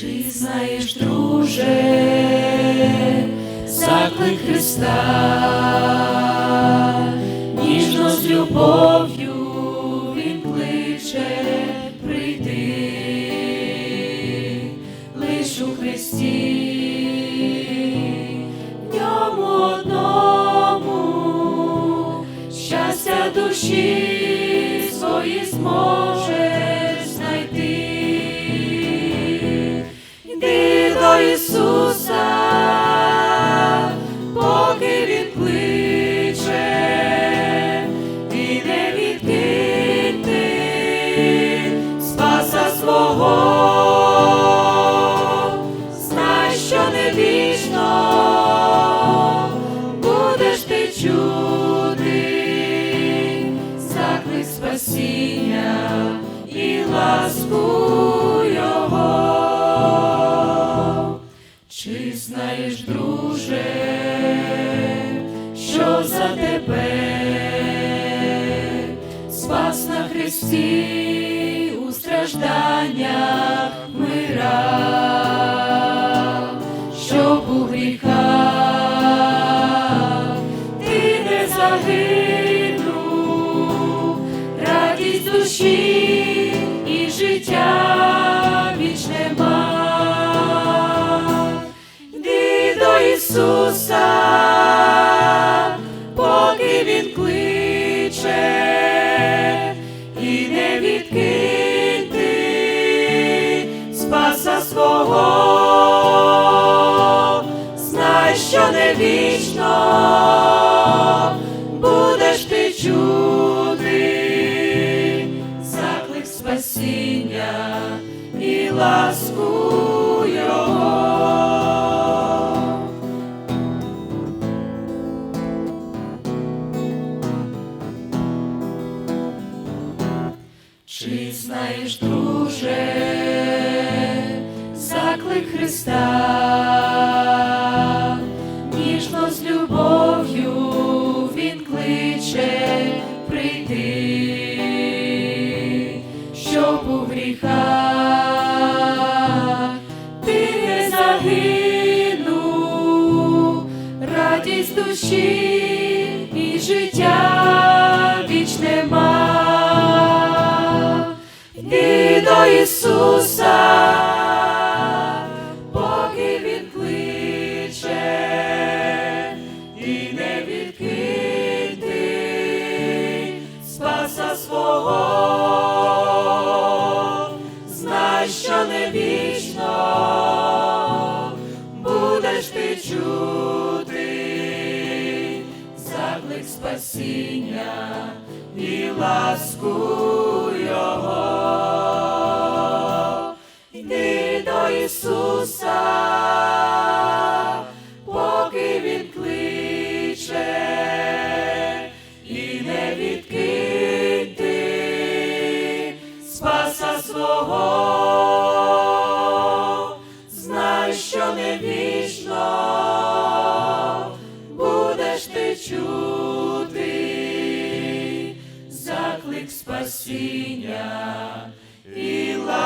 Чи знаєш, друже, заклик Христа, ніжно з любов'ю Він кличе прийди, лиш у Христі, в ньому одному, щастя душі свої зможеш свого, знай, що не вічно будеш ти чути. Заклик спасіння і ласку Його. Чи знаєш, друже, що за тебе? Спас на Христі у стражданнях душі і життя вічне мав. Йди до Ісуса, не вічно будеш ти чути заклик спасіння і ласку Його. Чи знаєш, друже, заклик Христа, не загинув, радість душі і життя вічне ма. Йди до Ісуса, чути заклик спасіння і ласку Його. Йди до Ісуса, поки Він кличе, і не відкинь ти спаса свого, чути заклик спасіння і ла.